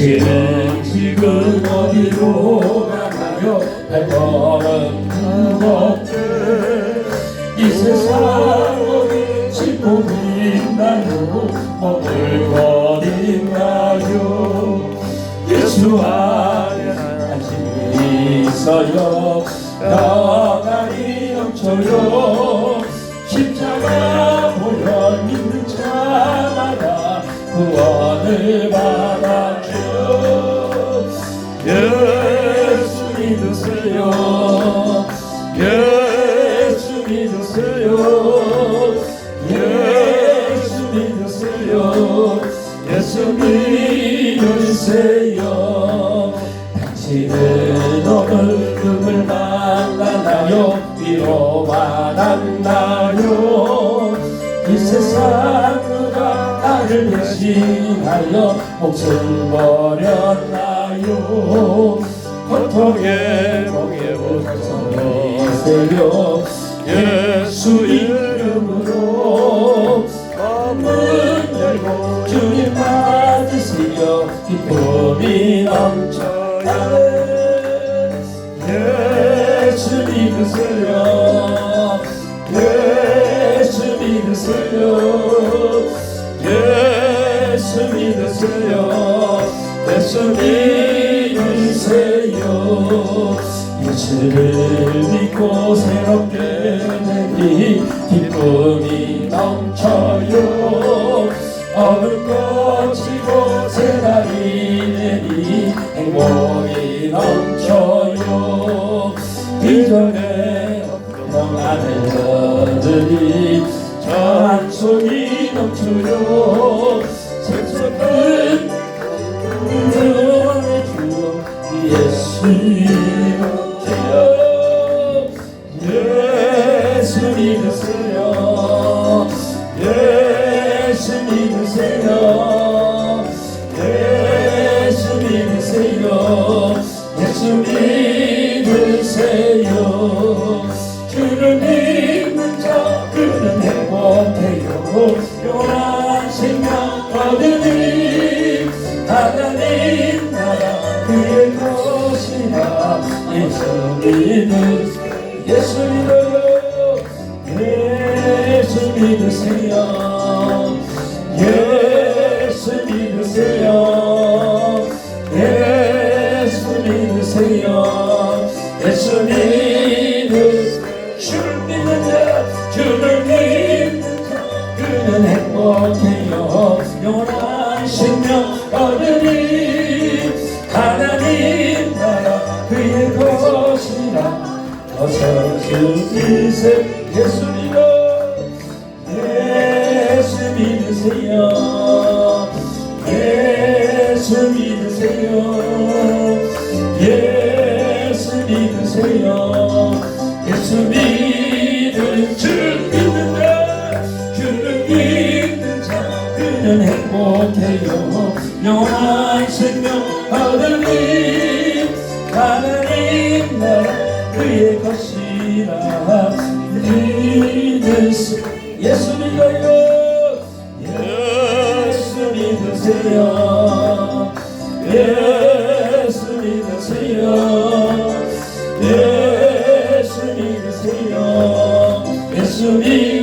당신은 지금 어디로 가나요? 발걸음 무겁게 이 세상 어디 짚고 있나요? 머물거리나요 예수 안에 안심이 있어요. 나가리 넘쳐요. 십자가 보여 믿는 자마다 구원을 받아줘 예수 믿으세요. 예수 믿으세요. 예수 믿으세요. 예수 믿으세요. 당신은 오늘 눈물 만나나요? 위로받았나요? 이 세상 누가 나를 배신하여 목숨 버렸나 요. 고통의 목에 웃어세요 예수 이름으로 문 열고 주님 맞으세요 기쁨이 넘쳐요 예수 믿으세요. 예수 믿으세요. 예수 믿으세요. 예수 믿으세요. 예수 를 믿고 새롭게 되니 기쁨이 넘쳐요 어느 꽃이고 새날이 되니 행복이 넘쳐요 이전에 평안을 얻으니 저한 손이 넘쳐요 영원한 생명 얻으니 예수 믿으세요 예수 믿어요 예수 믿으세요 예 주기세 예수 믿어 예수 믿으세요. 예수 믿으세요. 예수 믿으세요. 예수 믿는 주를 믿는 자 주를 믿는 자 그는 행복해요. 영원한 생명 얻으니 하나님 나라 그의 것이 예수 믿어요 예수 믿으세요. 예수 믿으세요. 예수 믿으세요. 예수 믿으세요